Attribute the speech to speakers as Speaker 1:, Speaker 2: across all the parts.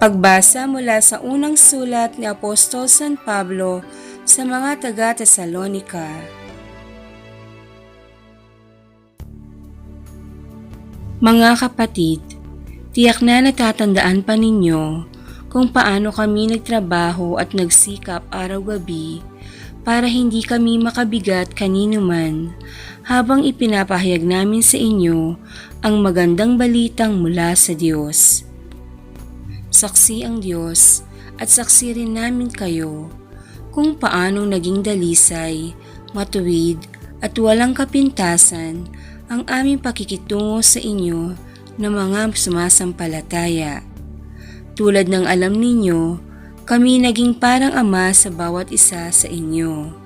Speaker 1: Pagbasa mula sa unang sulat ni Apostol San Pablo sa mga taga-Tesalonika. Mga kapatid, tiyak na natatandaan pa ninyo kung paano kami nagtrabaho at nagsikap araw-gabi para hindi kami makabigat kanino man habang ipinapahayag namin sa inyo ang magandang balitang mula sa Diyos. Saksi ang Diyos at saksi rin namin kayo kung paanong naging dalisay, matuwid at walang kapintasan ang aming pakikitungo sa inyo na mga sumasampalataya. Tulad ng alam ninyo, kami naging parang ama sa bawat isa sa inyo.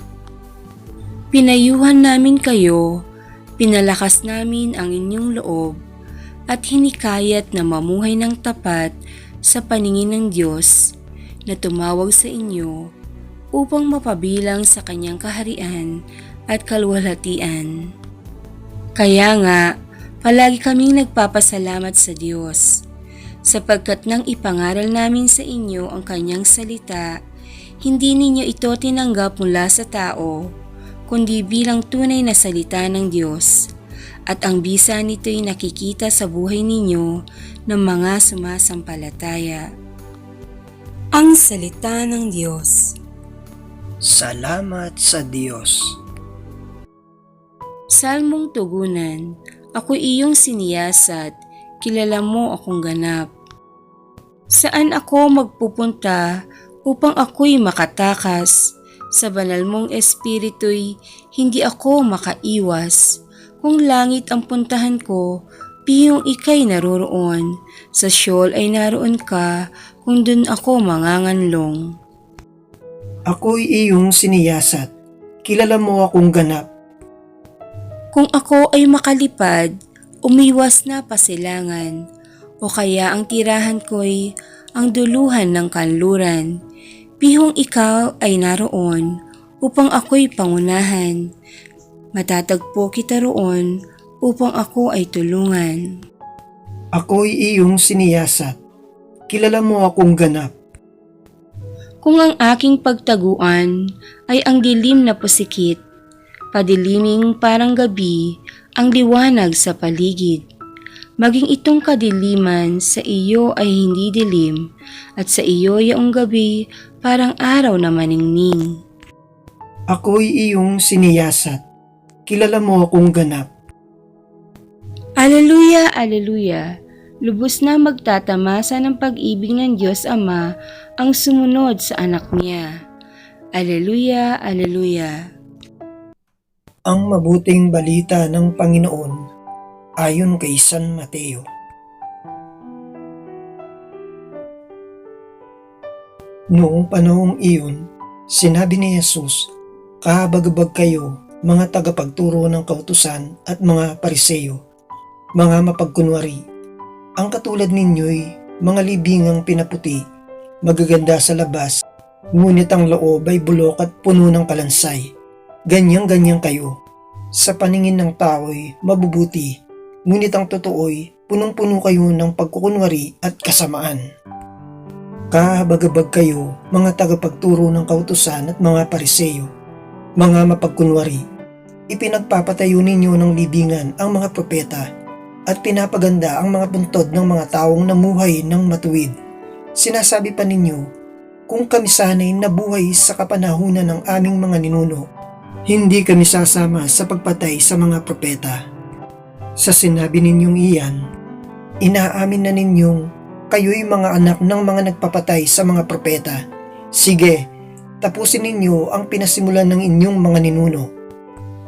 Speaker 1: Pinayuhan namin kayo, pinalakas namin ang inyong loob, at hinikayat na mamuhay ng tapat sa paningin ng Diyos na tumawag sa inyo upang mapabilang sa kanyang kaharian at kalwalhatian. Kaya nga, palagi kaming nagpapasalamat sa Diyos sapagkat nang ipangaral namin sa inyo ang kanyang salita, hindi ninyo ito tinanggap mula sa tao, kundi bilang tunay na salita ng Diyos. At ang bisa nito'y nakikita sa buhay ninyo ng mga sumasampalataya. Ang Salita ng Diyos
Speaker 2: Salamat sa Diyos.
Speaker 1: Salmong Tugunan, Ako iyong siniyasat, kilala mo akong ganap. Saan ako magpupunta upang ako'y makatakas? Sa banal mong espiritu'y hindi ako makaiwas. Kung langit ang puntahan ko, piyong ikay naroroon. Sa Sheol ay naroon ka, kung dun ako manganganlong.
Speaker 2: Ako'y iyong siniyasat. Kilala mo akong ganap.
Speaker 1: Kung ako ay makalipad, umiwas na pasilangan, o kaya ang tirahan ko'y ang duluhan ng kanluran. Bihong ikaw ay naroon upang ako'y pangunahan. Matatagpo kita roon upang ako ay tulungan.
Speaker 2: Ako'y iyong siniyasat. Kilala mo akong ganap.
Speaker 1: Kung ang aking pagtaguan ay ang dilim na pusikit, padiliming parang gabi ang liwanag sa paligid. Maging itong kadiliman sa iyo ay hindi dilim at sa iyo yaong gabi parang araw na maningning.
Speaker 2: Ako'y iyong siniyasat. Kilala mo akong ganap.
Speaker 1: Aleluya, aleluya! Lubos na magtatamasa ng pag-ibig ng Diyos Ama ang sumunod sa anak niya. Aleluya, aleluya!
Speaker 2: Ang mabuting balita ng Panginoon ayon kay San Mateo. Noong panahong iyon, sinabi ni Jesus, Kahabagabag kayo, mga tagapagturo ng kautusan at mga pariseyo, mga mapagkunwari. Ang katulad ninyo'y mga libingang pinaputi, magaganda sa labas, ngunit ang loob ay bulok at puno ng kalansay. Ganyang-ganyan kayo. Sa paningin ng tao'y mabubuti, ngunit ang totoo'y punong-puno kayo ng pagkukunwari at kasamaan. Kahabagabag kayo, mga tagapagturo ng kautusan at mga pariseyo, mga mapagkunwari. Ipinagpapatayo ninyo ng libingan ang mga propeta at pinapaganda ang mga buntod ng mga taong namuhay ng matuwid. Sinasabi pa ninyo, kung kami sana'y nabuhay sa kapanahunan ng aming mga ninuno, hindi kami sasama sa pagpatay sa mga propeta. Sa sinabi ninyong iyan, inaamin na ninyong kayo'y mga anak ng mga nagpapatay sa mga propeta. Sige, tapusin ninyo ang pinasimulan ng inyong mga ninuno.